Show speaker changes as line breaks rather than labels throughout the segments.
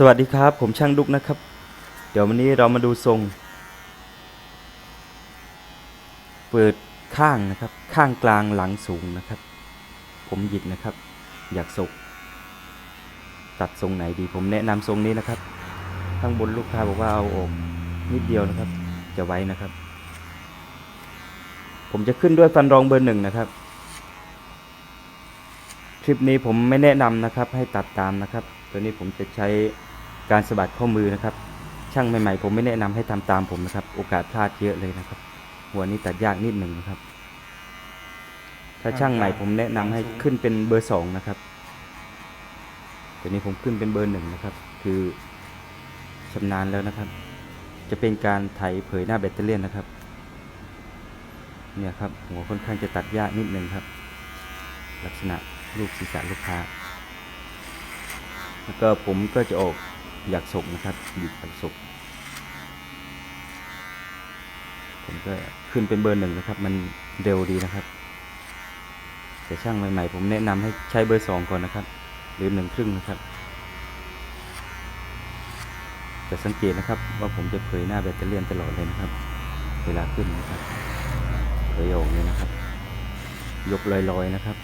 สวัสดีครับ ผมช่างดุกนะครับ เดี๋ยววันนี้เรามาดูทรง เปิดข้างนะครับ ข้างกลางหลังสูงนะครับ ผมหยิกนะครับ อยากสุกตัดทรงไหนดี ผมแนะนำทรงนี้นะครับ ข้างบนลูกค้าบอกว่าเอาออกนิดเดียวนะครับ จะไว้นะครับ ผมจะขึ้นด้วยฟันรองเบอร์หนึ่งนะครับคลิปนี้ผมไม่แนะนำนะครับ ให้ตัดตามนะครับ ตัวนี้ผมจะใช้การสะบัดข้อมือนะครับ ช่างใหม่ๆ ผมไม่แนะนำให้ทำตามผมนะครับ โอกาสพลาดเยอะเลยนะครับ หัวนี้ตัดยากนิดหนึ่งนะครับ ถ้าช่างใหม่ผมแนะนำให้ขึ้นเป็นเบอร์สองนะครับตัวนี้ผมขึ้นเป็นเบอร์หนึ่งนะครับ คือชำนาญแล้วนะครับ จะเป็นการไถเผยหน้าแบตเตอรี่นนะครับ เนี่ยครับหัวค่อนข้างจะตัดยากนิดหนึ่งครับ ลักษณะรูปศีรษะลูกค้า แล้วก็ผมก็จะออกอยากศกนะครับหยิบอยากศกผมก็ขึ้นเป็นเบอร์หนึ่งนะครับ มันเร็วดีนะครับ แต่ช่างใหม่ ๆ ผมแนะนำให้ใช้เบอร์สองก่อนนะครับ หรือหนึ่งครึ่งนะครับจะสังเกตนะครับ ว่าผมจะเผยหน้าแบตเตอรี่ตลอดเลยนะครับ เวลาขึ้นนะครับเผยออกเลยนะครับ ยกลอยๆนะครับ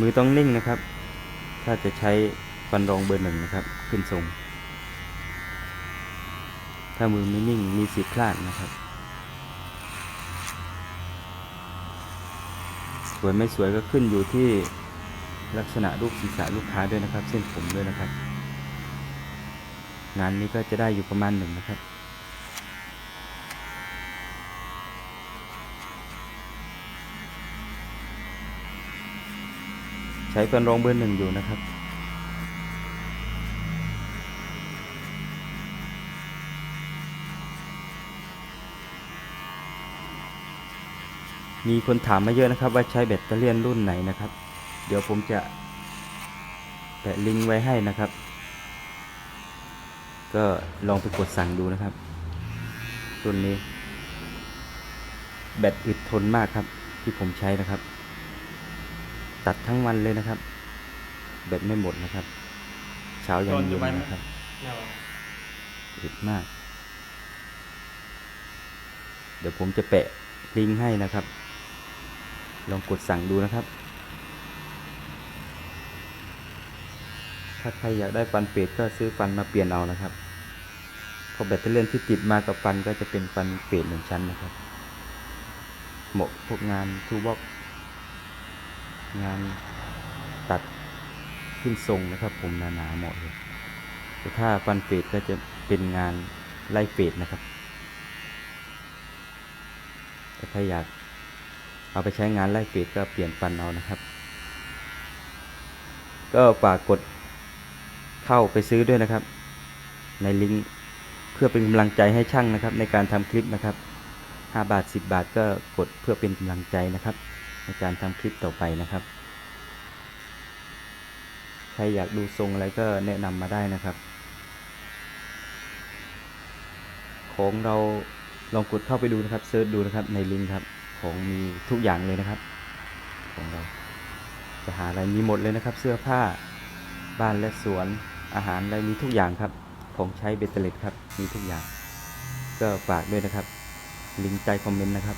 มือต้องนิ่งนะครับ ถ้าจะใช้ฟันรองเบอร์หนึ่งนะครับ ขึ้นทรง ถ้ามือไม่นิ่งมีสิทธิ์พลาดนะครับ สวยไม่สวยก็ขึ้นอยู่ที่ลักษณะรูปศีรษะลูกค้าด้วยนะครับ เส้นผมด้วยนะครับ งานนี้ก็จะได้อยู่ประมาณหนึ่งนะครับ ช้ฟันรองเบอร์หนึ่งอยู่นะครับ มีคนถามมาเยอะนะครับ ว่าใช้แบตเตอรี่ยนรุ่นไหนนะครับ เดี๋ยวผมจะแปะลิงก์ไว้ให้นะครับ ก็ลองไปกดสั่งดูนะครับรุ่นนี้ แบตอึดทนมากครับที่ผมใช้นะครับ ตัดทั้งวันเลยนะครับ แบตไม่หมดนะครับ เช้ายันเย็น
นะ
ครับ
อึ
ดมาก เดี๋ยวผมจะแปะลิงก์ให้นะครับ ลองกดสั่งดูนะครับ ถ้าใครอยากได้ฟันเป็ดก็ซื้อฟันมาเปลี่ยนเอานะครับเพราะแบตเตอรี่ที่ติดมากับฟันก็จะเป็นฟันเป็ดหนึ่งชั้นนะครับ เหมาะพวกงานทูบ็อก งานตัดขึ้นทรงนะครับ ผมหนาๆเหมาะเลยแต่ถ้าฟันเป็ดก็จะเป็นงานไล่เป็ดนะครับแต่ถ้าอยากเอาไปใช้งานไล่เป็ดก็เปลี่ยนฟันเอานะครับ ก็ฝากกดเข้าไปซื้อด้วยนะครับ ในลิงก์เพื่อเป็นกำลังใจให้ช่างนะครับ ในการทำคลิปนะครับ 5 บาท 10 บาทก็กดเพื่อเป็นกำลังใจนะครับ ในการทำคลิปต่อไปนะครับ ใครอยากดูทรงอะไรก็แนะนำมาได้นะครับ ของเราลองกดเข้าไปดูนะครับเซิร์ชดูนะครับในลิงก์ครับ ของมีทุกอย่างเลยนะครับ ของเราจะหาอะไรมีหมดเลยนะครับ เสื้อผ้าบ้านและสวนอาหารอะไรมีทุกอย่างครับ ของใช้เบตเตอร์เล็ตครับมีทุกอย่าง ก็ฝากด้วยนะครับ ลิงก์ใต้คอมเมนต์นะครับ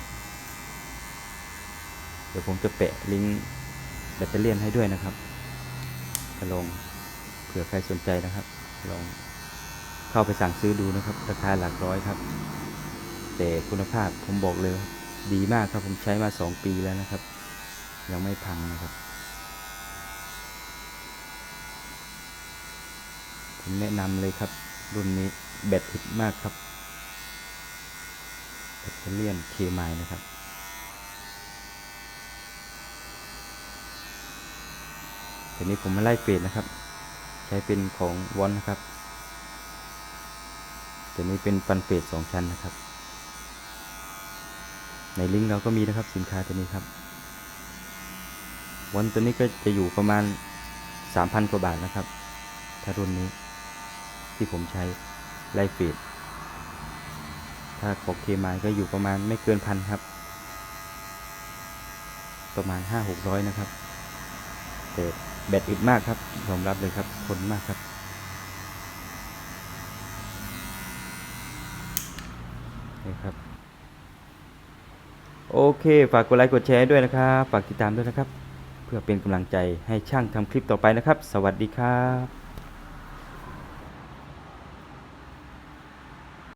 เดี๋ยวผมจะแปะลิงก์แบตเตอรี่ให้ด้วยนะครับลองเผื่อใครสนใจนะครับ ลองเข้าไปสั่งซื้อดูนะครับ ราคาหลักร้อยครับ แต่คุณภาพผมบอกเลยดีมากครับผมใช้มา 2 ปีแล้วนะครับ ยังไม่พังนะครับ ผมแนะนำเลยครับ รุ่นนี้แบตอึดมากครับแบตเตอรี่เคมายนะครับ ทีนี้ผมมาไล่เฟดนะครับ ใช้เป็นของวอนนะครับตัวนี้เป็นฟันเฟดสองชั้นนะครับ ในลิงก์เราก็มีนะครับสินค้าตัวนี้ครับวอนตัวนี้ก็จะอยู่ประมาณ 3,000 กว่าบาทนะครับ ถ้ารุ่นนี้ที่ผมใช้ไล่เฟดถ้าของเคมายก็อยู่ประมาณไม่เกินพันครับ ประมาณห้าหกร้อยนะครับแต่ แบตอึดมากครับยอมรับเลยครับทนมากครับ นี่ครับ โอเค ฝากกดไลค์กดแชร์ด้วยนะครับ ฝากติดตามด้วยนะครับ เพื่อเป็นกำลังใจให้ช่างทำคลิปต่อไปนะครับ สวัสดีครับ